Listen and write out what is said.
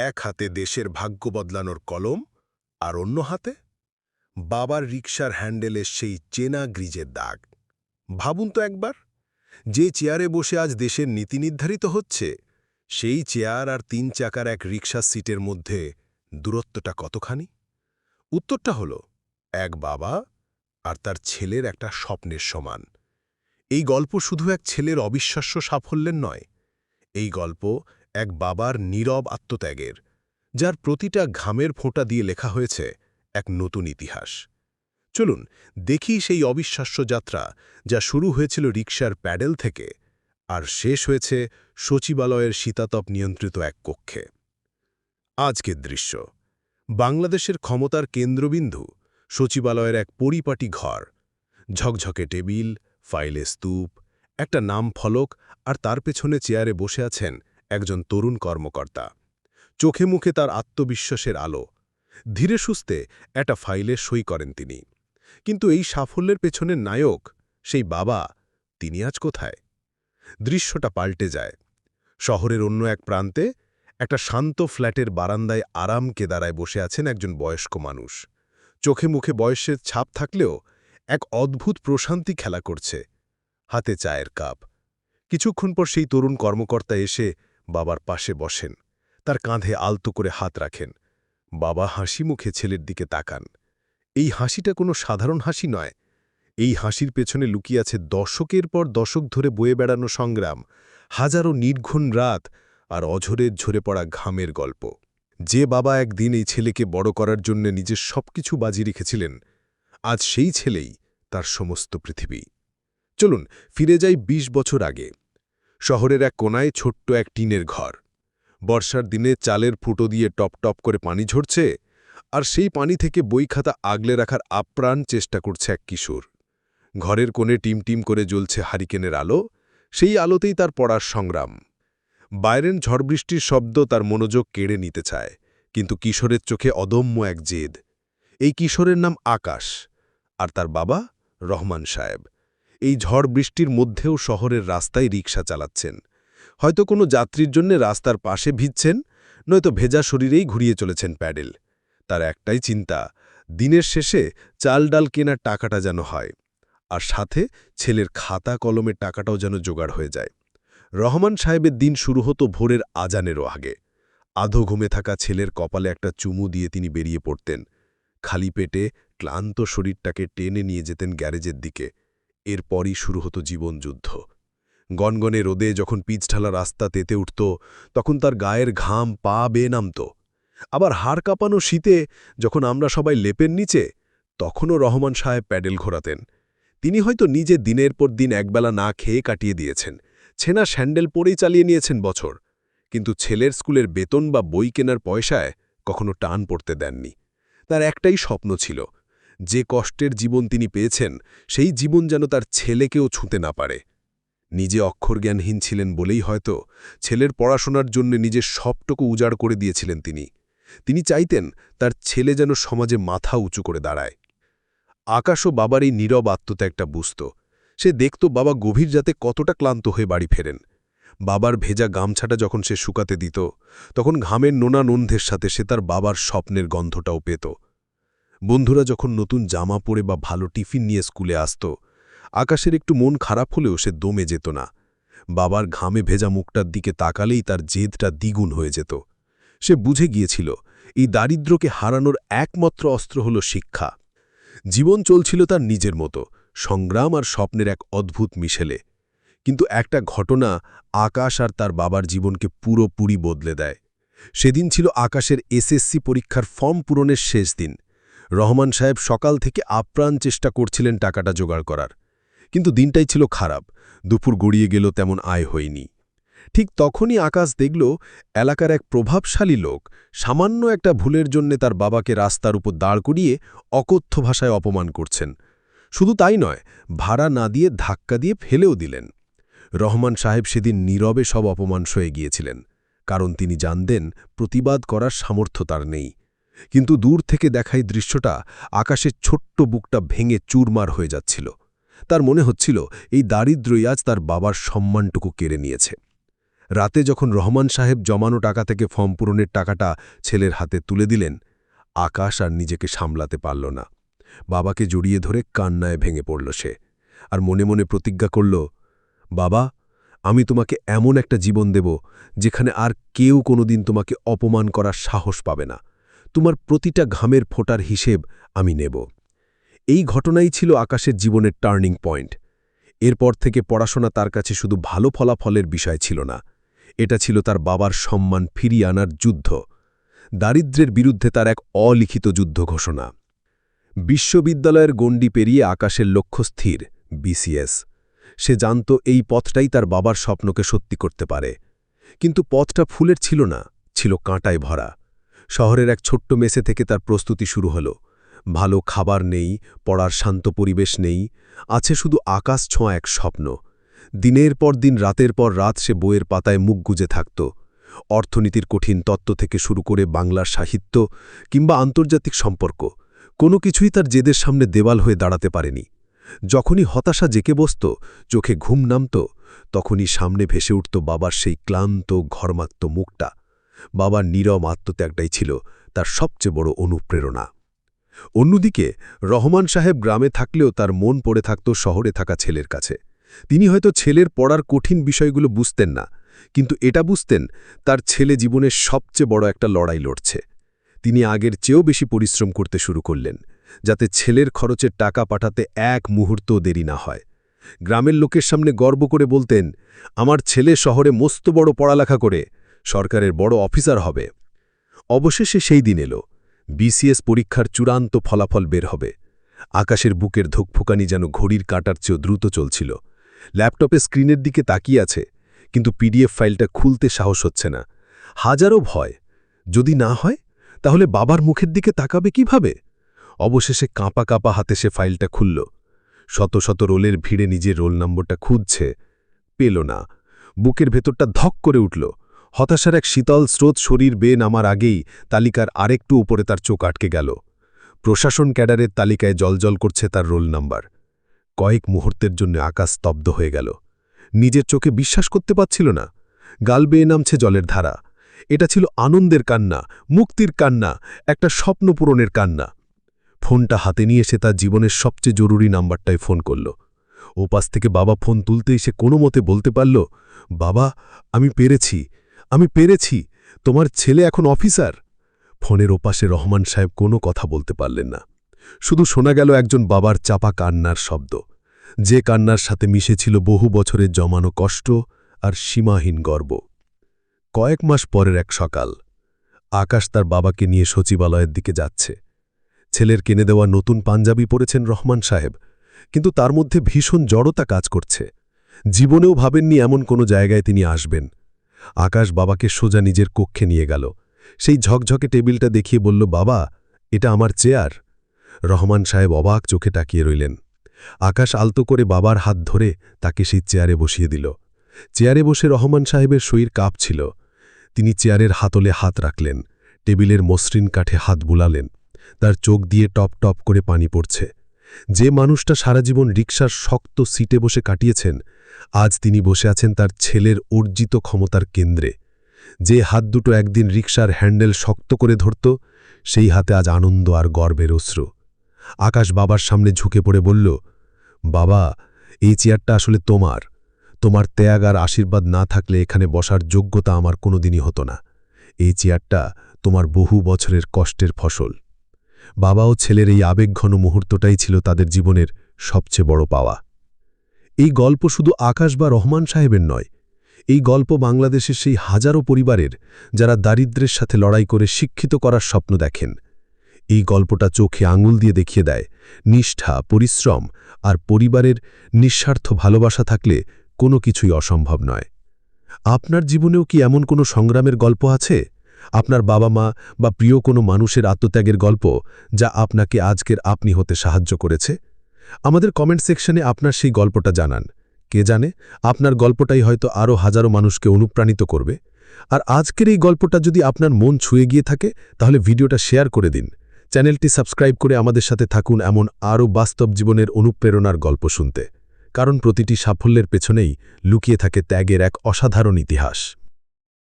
এক হাতে দেশের ভাগ্য বদলানোর কলম আর অন্য হাতে বাবার রিকশার হ্যান্ডেলের সেই চেনা গ্রিজের দাগ। ভাবুন তো একবার, যে চেয়ারে বসে আজ দেশের নীতি নির্ধারিত হচ্ছে, সেই চেয়ার আর তিন চাকার এক রিকশার সিটের মধ্যে দূরত্বটা কতখানি? উত্তরটা হলো, এক বাবা আর তার ছেলের একটা স্বপ্নের সমান। এই গল্প শুধু এক ছেলের অবিশ্বাস্য সাফল্যের নয়, এই গল্প এক বাবার নীরব আত্মত্যাগের, যার প্রতিটা ঘামের ফোঁটা দিয়ে লেখা হয়েছে এক নতুন ইতিহাস। চলুন দেখি সেই অবিশ্বাস্য যাত্রা যা শুরু হয়েছিল রিকশার প্যাডেল থেকে আর শেষ হয়েছে সচিবালয়ের শীতাতপ নিয়ন্ত্রিত এক কক্ষে। আজকের দৃশ্য, বাংলাদেশের ক্ষমতার কেন্দ্রবিন্দু, সচিবালয়ের এক পরিপাটি ঘর, ঝকঝকে টেবিল, ফাইলে স্তূপ, একটা নাম ফলক আর তার পেছনে চেয়ারে বসে আছেন একজন তরুণ কর্মকর্তা। চোখে মুখে তার আত্মবিশ্বাসের আলো। ধীরে সুস্থে একটা ফাইলে সই করেন তিনি। কিন্তু এই সাফল্যের পেছনের নায়ক, সেই বাবা, তিনি আজ কোথায়? দৃশ্যটা পাল্টে যায়। শহরের অন্য এক প্রান্তে একটা শান্ত ফ্ল্যাটের বারান্দায় আরাম কেদারায় বসে আছেন একজন বয়স্ক মানুষ। চোখে মুখে বয়সের ছাপ থাকলেও এক অদ্ভুত প্রশান্তি খেলা করছে। হাতে চায়ের কাপ। কিছুক্ষণ পর সেই তরুণ কর্মকর্তা এসে বাবার পাশে বসেন, তার কাঁধে আলতো করে হাত রাখেন। বাবা হাসি মুখে ছেলের দিকে তাকান। এই হাসিটা কোনো সাধারণ হাসি নয়। এই হাসির পেছনে লুকিয়ে আছে দশকের পর দশক ধরে বয়ে বেড়ানো সংগ্রাম, হাজারো নির্ঘুণ রাত আর অঝরের ঝরে পড়া ঘামের গল্প। যে বাবা একদিন এই ছেলেকে বড় করার জন্য নিজের সবকিছু বাজি রেখেছিলেন, আজ সেই ছেলেই তার সমস্ত পৃথিবী। চলুন, ফিরে যাই ২০ বছর আগে। শহরের এক কোনায় ছোট্ট এক টিনের ঘর। বর্ষার দিনে চালের ফুটো দিয়ে টপ টপ করে পানি ঝরছে, আর সেই পানি থেকে বই খাতা আগলে রাখার আপ্রাণ চেষ্টা করছে এক কিশোর। ঘরের কোণে টিম টিম করে জ্বলছে হারিকেনের আলো, সেই আলোতেই তার পড়ার সংগ্রাম। বাইরের ঝড়বৃষ্টির শব্দ তার মনোযোগ কেড়ে নিতে চায়, কিন্তু কিশোরের চোখে অদম্য এক জেদ। এই কিশোরের নাম আকাশ, আর তার বাবা রহমান সাহেব। এই ঝড় বৃষ্টির মধ্যেও শহরের রাস্তায় রিক্সা চালাচ্ছেন। হয়তো কোনো যাত্রীর জন্য রাস্তার পাশে ভিজছেন, নয়তো ভেজা শরীরেই ঘুরিয়ে চলেছেন প্যাডেল। তার একটাই চিন্তা, দিনের শেষে চাল ডাল কেনার টাকাটা যেন হয়, আর সাথে ছেলের খাতা কলমের টাকাটাও যেন জোগাড় হয়ে যায়। রহমান সাহেবের দিন শুরু হতো ভোরের আজানেরও আগে। আধো ঘুমে থাকা ছেলের কপালে একটা চুমু দিয়ে তিনি বেরিয়ে পড়তেন। খালি পেটে ক্লান্ত শরীরটাকে টেনে নিয়ে যেতেন গ্যারেজের দিকে। এরপরই শুরু হতো জীবনযুদ্ধ। গনগনে রোদে যখন পিচঢালা রাস্তা তেতে উঠত, তখন তার গায়ের ঘাম পা বেয়ে নামত। আবার হাড় কাঁপানো শীতে যখন আমরা সবাই লেপের নিচে, তখনও রহমান সাহেব প্যাডেল ঘোরাতেন। তিনি হয়তো নিজে দিনের পর দিন একবেলা না খেয়ে কাটিয়ে দিয়েছেন। ছেনা স্যান্ডেল পরেই চালিয়ে নিয়েছেন বছর। কিন্তু ছেলের স্কুলের বেতন বা বই কেনার পয়সায় কখনো টান পড়তে দেননি। তার একটাই স্বপ্ন ছিল যে কষ্টের জীবন তিনি পেয়েছেন, সেই জীবন যেন তার ছেলেকেও ছুঁতে না পারে। নিজে অক্ষরজ্ঞানহীন ছিলেন বলেই হয়তো ছেলের পড়াশোনার জন্য নিজের সবটুকু উজাড় করে দিয়েছিলেন তিনি। তিনি চাইতেন তার ছেলে যেন সমাজে মাথা উঁচু করে দাঁড়ায়। আকাশও বাবার এই নীরব আত্মত্যাগটা বুঝত। সে দেখত বাবা গভীর যাতে কতটা ক্লান্ত হয়ে বাড়ি ফেরেন। বাবার ভেজা গামছাটা যখন সে শুকাতে দিত, তখন ঘামের নোনা নন্ধের সাথে সে তার বাবার স্বপ্নের গন্ধটাও পেত। বন্ধুরা যখন নতুন জামা পরে বা ভালো টিফিন নিয়ে স্কুলে আসত, আকাশের একটু মন খারাপ হলেও সে দমে যেত না। বাবার ঘামে ভেজা মুখটার দিকে তাকালেই তার জেদটা দ্বিগুণ হয়ে যেত। সে বুঝে গিয়েছিল, এই দারিদ্রকে হারানোর একমাত্র অস্ত্র হল শিক্ষা। জীবন চলছিল তার নিজের মতো, সংগ্রাম আর স্বপ্নের এক অদ্ভুত মিশেলে। কিন্তু একটা ঘটনা আকাশ আর তার বাবার জীবনকে পুরোপুরি বদলে দেয়। সেদিন ছিল আকাশের এসএসসি পরীক্ষার ফর্ম পূরণের শেষ দিন। রহমান সাহেব সকাল থেকে আপ্রাণ চেষ্টা করছিলেন টাকাটা জোগাড় করার। কিন্তু দিনটাই ছিল খারাপ। দুপুর গড়িয়ে গেল তেমন আয় হয়নি। ঠিক তখনই আকাশ দেখল এলাকার এক প্রভাবশালী লোক সামান্য একটা ভুলের জন্যে তার বাবাকে রাস্তার উপর দাঁড় করিয়ে অকথ্য ভাষায় অপমান করছেন। শুধু তাই নয়, ভাড়া না দিয়ে ধাক্কা দিয়ে ফেলেও দিলেন। রহমান সাহেব সেদিন নীরবে সব অপমান সয়ে গিয়েছিলেন, কারণ তিনি জানতেন প্রতিবাদ করার সামর্থ্য তার নেই। কিন্তু দূর থেকে দেখাই দৃশ্যটা আকাশের ছোট্ট বুকটা ভেঙে চুরমার হয়ে যাচ্ছিল। তার মনে হচ্ছিল, এই দারিদ্রই আজ তার বাবার সম্মানটুকু কেড়ে নিয়েছে। রাতে যখন রহমান সাহেব জমানো টাকা থেকে ফর্ম পূরণের টাকাটা ছেলের হাতে তুলে দিলেন, আকাশ আর নিজেকে সামলাতে পারল না। বাবাকে জড়িয়ে ধরে কান্নায় ভেঙে পড়ল সে আর মনে মনে প্রতিজ্ঞা করল, বাবা, আমি তোমাকে এমন একটা জীবন দেব যেখানে আর কেউ কোনোদিন তোমাকে অপমান করার সাহস পাবে না। তোমার প্রতিটা ঘামের ফোটার হিসেব আমি নেব। এই ঘটনাই ছিল আকাশের জীবনের টার্নিং পয়েন্ট। এরপর থেকে পড়াশোনা তার কাছে শুধু ভালো ফলাফলের বিষয় ছিল না। এটা ছিল তার বাবার সম্মান ফিরিয়ে আনার যুদ্ধ। দারিদ্র্যের বিরুদ্ধে তার এক অলিখিত যুদ্ধ ঘোষণা। বিশ্ববিদ্যালয়ের গণ্ডি পেরিয়ে আকাশের লক্ষ্য স্থির, বিসিএস। সে জানত এই পথটাই তার বাবার স্বপ্নকে সত্যি করতে পারে। কিন্তু পথটা ফুলের ছিল না, ছিল কাঁটায় ভরা। শহরের এক ছোট্ট মেসে থেকে তার প্রস্তুতি শুরু হল। ভালো খাবার নেই, পড়ার শান্ত পরিবেশ নেই, আছে শুধু আকাশ ছোঁয়া এক স্বপ্ন। দিনের পর দিন, রাতের পর রাত সে বইয়ের পাতায় মুখ গুজে থাকত। অর্থনীতির কঠিন তত্ত্ব থেকে শুরু করে বাংলার সাহিত্য কিংবা আন্তর্জাতিক সম্পর্ক, কোনো কিছুই তার জেদের সামনে দেওয়াল হয়ে দাঁড়াতে পারেনি। যখনই হতাশা জেকে বসত, চোখে ঘুম নামত, তখনই সামনে ভেসে উঠত বাবার সেই ক্লান্ত, ঘরমাক্ত মুখটা। বাবার নীরম আত্মত্যাগটাই ছিল তার সবচেয়ে বড় অনুপ্রেরণা। অন্যদিকে, রহমান সাহেব গ্রামে থাকলেও তার মন পড়ে থাকত শহরে থাকা ছেলের কাছে। তিনি হয়তো ছেলের পড়ার কঠিন বিষয়গুলো বুঝতেন না, কিন্তু এটা বুঝতেন তার ছেলে জীবনের সবচেয়ে বড় একটা লড়াই লড়ছে। তিনি আগের চেয়েও বেশি পরিশ্রম করতে শুরু করলেন, যাতে ছেলের খরচের টাকা পাঠাতে এক মুহূর্ত দেরি না হয়। গ্রামের লোকের সামনে গর্ব করে বলতেন, আমার ছেলে শহরে মস্ত বড় পড়ালেখা করে সরকারের বড় অফিসার হবে। অবশেষে সেই দিন এলো। বিসিএস পরীক্ষার চূড়ান্ত ফলাফল বের হবে। আকাশের বুকের ধোকফোকানি যেন ঘড়ির কাটার চেয়েও দ্রুত চলছিল। ল্যাপটপে স্ক্রিনের দিকে তাকিয়ে আছে, কিন্তু পিডিএফ ফাইলটা খুলতে সাহস হচ্ছে না। হাজারো ভয়। যদি না হয়, তাহলে বাবার মুখের দিকে তাকাবে কীভাবে? অবশেষে কাঁপা কাঁপা হাতে সে ফাইলটা খুলল। শত শত রোলের ভিড়ে নিজের রোল নম্বরটা খুঁজছে। পেল না। বুকের ভেতরটা ধক করে উঠল। হতাশার এক শীতল স্রোত শরীর বেয়ে নামার আগেই তালিকার আরেকটু উপরে তার চোখ আটকে গেল। প্রশাসন ক্যাডারের তালিকায় জলজল করছে তার রোল নাম্বার। কয়েক মুহূর্তের জন্য আকাশ স্তব্ধ হয়ে গেল। নিজের চোখে বিশ্বাস করতে পারছিল না। গাল বেয়ে নামছে জলের ধারা। এটা ছিল আনন্দের কান্না, মুক্তির কান্না, একটা স্বপ্ন পূরণের কান্না। ফোনটা হাতে নিয়ে সে তার জীবনের সবচেয়ে জরুরি নাম্বারটায় ফোন করল। ওপাশ থেকে বাবা ফোন তুলতেই সে কোনো মতে বলতে পারল, বাবা, আমি পেরেছি। আমি পেরেছি, তোমার ছেলে এখন অফিসার। ফোনের ওপাশে রহমান সাহেব কোনো কথা বলতে পারলেন না। শুধু শোনা গেল একজন বাবার চাপা কান্নার শব্দ। যে কান্নার সাথে মিশেছিল বহু বছরের জমানো কষ্ট আর সীমাহীন গর্ব। কয়েক মাস পরের এক সকাল, আকাশ তার বাবাকে নিয়ে সচিবালয়ের দিকে যাচ্ছে। ছেলের কিনে দেওয়া নতুন পাঞ্জাবি পরেছেন রহমান সাহেব, কিন্তু তার মধ্যে ভীষণ জড়তা কাজ করছে। জীবনেও ভাবেননি এমন কোনো জায়গায় তিনি আসবেন। আকাশ বাবাকে সোজা নিজের কক্ষে নিয়ে গেল। সেই ঝকঝকে টেবিলটা দেখিয়ে বলল, বাবা, এটা আমার চেয়ার। রহমান সাহেব অবাক চোখে তাকিয়ে রইলেন। আকাশ আলতো করে বাবার হাত ধরে তাকে সেই চেয়ারে বসিয়ে দিল। চেয়ারে বসে রহমান সাহেবের শরীর কাঁপছিল। তিনি চেয়ারের হাতলে হাত রাখলেন, টেবিলের মসৃণ কাঠে হাত বুলালেন, তার চোখ দিয়ে টপ টপ করে পানি পড়ছে। যে মানুষটা সারা জীবন রিক্সার শক্ত সিটে বসে কাটিয়েছেন আজ তিনি বসে আছেন তার ছেলের অর্জিত ক্ষমতার কেন্দ্রে। যে হাত দুটো একদিন রিক্সার হ্যান্ডেল শক্ত করে ধরত, সেই হাতে আজ আনন্দ আর গর্বের অশ্রু। আকাশ বাবার সামনে ঝুঁকে পড়ে বলল, বাবা, এই চেয়ারটা আসলে তোমার। তোমার ত্যাগ আর আশীর্বাদ না থাকলে এখানে বসার যোগ্যতা আমার কোনোদিনই হতো না। এই চেয়ারটা তোমার বহু বছরের কষ্টের ফসল। বাবা ও ছেলের এই আবেগঘন মুহূর্তটাই ছিল তাদের জীবনের সবচেয়ে বড় পাওয়া। এই গল্প শুধু আকাশ বা রহমান সাহেবের নয়, এই গল্প বাংলাদেশের সেই হাজারো পরিবারের যারা দারিদ্রের সাথে লড়াই করে শিক্ষিত করার স্বপ্ন দেখেন। এই গল্পটা চোখে আঙুল দিয়ে দেখিয়ে দেয় নিষ্ঠা, পরিশ্রম আর পরিবারের নিঃস্বার্থ ভালোবাসা থাকলে কোনো কিছুই অসম্ভব নয়। আপনার জীবনেও কি এমন কোনো সংগ্রামের গল্প আছে? আপনার বাবা মা বা প্রিয় কোনো মানুষের আত্মত্যাগের গল্প যা আপনাকে আজকের আপনি হতে সাহায্য করেছে? আমাদের কমেন্ট সেকশনে আপনার সেই গল্পটা জানান। কে জানে, আপনার গল্পটাই হয়তো আরও হাজারো মানুষকে অনুপ্রাণিত করবে। আর আজকের এই গল্পটা যদি আপনার মন ছুঁয়ে গিয়ে থাকে, তাহলে ভিডিওটা শেয়ার করে দিন। চ্যানেলটি সাবস্ক্রাইব করে আমাদের সাথে থাকুন এমন আরও বাস্তব জীবনের অনুপ্রেরণার গল্প শুনতে। কারণ প্রতিটি সাফল্যের পেছনেই লুকিয়ে থাকে ত্যাগের এক অসাধারণ ইতিহাস।